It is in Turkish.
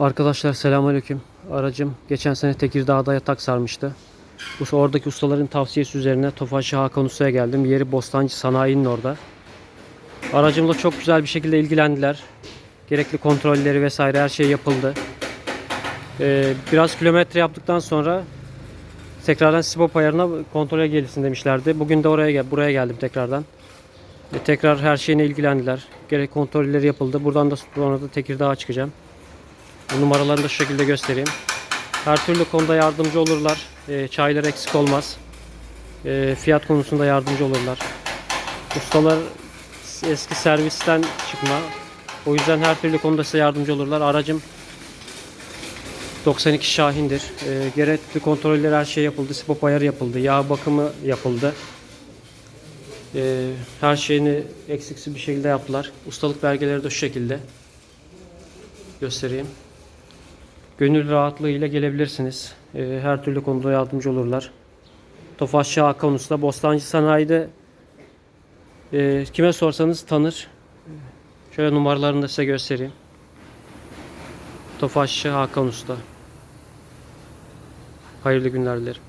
Arkadaşlar selamünaleyküm. Aracım geçen sene Tekirdağ'da yatak sarmıştı. Bu oradaki ustaların tavsiyesi üzerine Tofaşçı Hakan Usta'ya geldim. Yeri Bostancı Sanayi'nin orada. Aracımla çok güzel bir şekilde ilgilendiler. Gerekli kontrolleri vesaire her şey yapıldı. Ee, biraz kilometre yaptıktan sonra tekrardan Sibop ayarına kontrole gelirsin demişlerdi. Bugün de oraya gel buraya geldim tekrardan. E, tekrar her şeyine ilgilendiler. Gerek kontrolleri yapıldı. Buradan da sonra da Tekirdağ'a çıkacağım. Bu numaralarını da şu şekilde göstereyim. Her türlü konuda yardımcı olurlar. E, çaylar eksik olmaz. E, fiyat konusunda yardımcı olurlar. Ustalar eski servisten çıkma. O yüzden her türlü konuda size yardımcı olurlar. Aracım 92 Şahin'dir. E, gerekli kontroller her şey yapıldı. Spop ayarı yapıldı. Yağ bakımı yapıldı. E, her şeyini eksiksiz bir şekilde yaptılar. Ustalık belgeleri de şu şekilde. Göstereyim. Gönül rahatlığıyla gelebilirsiniz. Ee, her türlü konuda yardımcı olurlar. Tofaşçı Hakan Usta, Bostancı Sanayi'de e, kime sorsanız tanır. Şöyle numaralarını da size göstereyim. Tofaşçı Hakan Usta. Hayırlı günler dilerim.